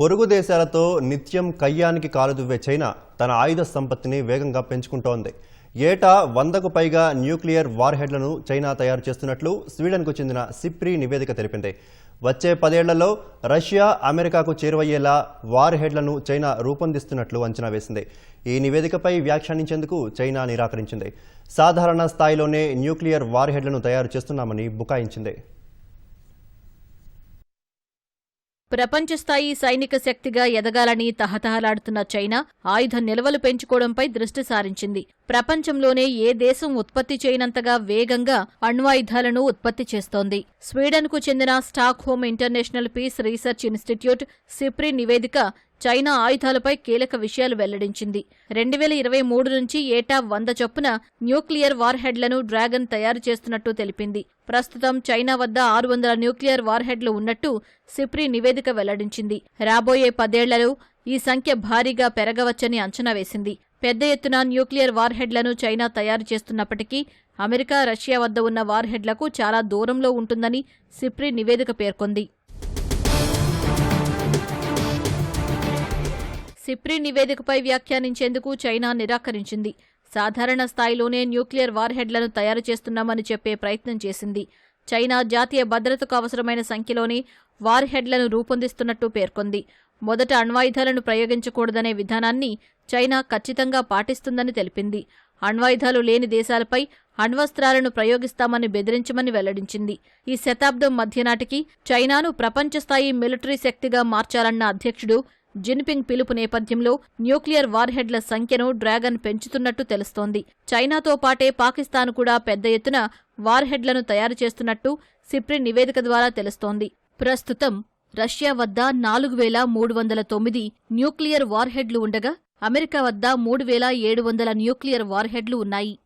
పొరుగు దేశాలతో నిత్యం కయ్యానికి కాలుదువ్వే చైనా తన ఆయుధ సంపత్తిని వేగంగా పెంచుకుంటోంది. ఏటా వందకు పైగా న్యూక్లియర్ వార్ హెడ్లను చైనా తయారు చేస్తున్నట్లు స్వీడన్కు చెందిన సిప్రి నివేదిక తెలిపింది. వచ్చే పదేళ్ళలో రష్యా అమెరికాకు చేరువయ్యేలా వార్ హెడ్లను చైనా రూపొందిస్తున్నట్లు అంచనా వేసింది. ఈ నివేదికపై వ్యాఖ్యానించేందుకు చైనా నిరాకరించింది. సాధారణ స్థాయిలోనే న్యూక్లియర్ వార్ హెడ్లను తయారు చేస్తున్నామని బుకాయించింది. ప్రపంచ స్థాయి సైనిక శక్తిగా ఎదగాలని తహతహలాడుతున్న చైనా ఆయుధ నిల్వలు పెంచుకోవడంపై దృష్టి సారించింది. ప్రపంచంలోనే ఏ దేశం ఉత్పత్తి చేయనంతగా వేగంగా అణ్వాయుధాలను ఉత్పత్తి చేస్తోంది. స్వీడన్కు చెందిన Stockholm International Peace Research Institute SIPRI నివేదిక చైనా ఆయుధాలపై కీలక విషయాలు వెల్లడించింది. రెండు వేల ఇరవై మూడు నుంచి ఏటా వంద చొప్పున న్యూక్లియర్ వార్ హెడ్లను డ్రాగన్ తయారు చేస్తున్నట్టు తెలిపింది. ప్రస్తుతం చైనా వద్ద ఆరు వందల న్యూక్లియర్ వార్ హెడ్లు ఉన్నట్టు సిప్రీ నివేదిక వెల్లడించింది. రాబోయే పదేళ్ళలో ఈ సంఖ్య భారీగా పెరగవచ్చని అంచనా వేసింది. పెద్ద ఎత్తున న్యూక్లియర్ వార్ హెడ్లను చైనా తయారు చేస్తున్నప్పటికీ అమెరికా రష్యా వద్ద ఉన్న వార్ హెడ్లకు చాలా దూరంలో ఉంటుందని సిప్రి నివేదిక పేర్కొంది. సిప్రి నివేదికపై వ్యాఖ్యానించేందుకు చైనా నిరాకరించింది. సాధారణ స్థాయిలోనే న్యూక్లియర్ వార్ హెడ్లను తయారు చేస్తున్నామని చెప్పే ప్రయత్నం చేసింది. చైనా జాతీయ భద్రతకు అవసరమైన సంఖ్యలోనే వార్ హెడ్లను రూపొందిస్తున్నట్టు పేర్కొంది. మొదట అణ్వాయుధాలను ప్రయోగించకూడదనే విధానాన్ని చైనా ఖచ్చితంగా పాటిస్తుందని తెలిపింది. అణ్వాయుధాలు లేని దేశాలపై అణ్వస్త్రాలను ప్రయోగిస్తామని బెదిరించమని వెల్లడించింది. ఈ శతాబ్దం మధ్యనాటికి చైనాను ప్రపంచస్థాయి మిలిటరీ శక్తిగా మార్చాలన్న అధ్యక్షుడు జిన్పింగ్ పిలుపు నేపథ్యంలో న్యూక్లియర్ వార్హెడ్ల సంఖ్యను డ్రాగన్ పెంచుతున్నట్టు తెలుస్తోంది. చైనాతో పాటే పాకిస్తాన్ కూడా పెద్ద ఎత్తున వార్హెడ్లను తయారు చేస్తున్నట్టు సిప్రి నివేదిక ద్వారా తెలుస్తోంది. ప్రస్తుతం రష్యా వద్ద నాలుగు వేల మూడు వందల తొమ్మిది న్యూక్లియర్ వార్హెడ్లు ఉండగా అమెరికా వద్ద మూడు వేల ఏడు వందల న్యూక్లియర్ వార్హెడ్లు ఉన్నాయి.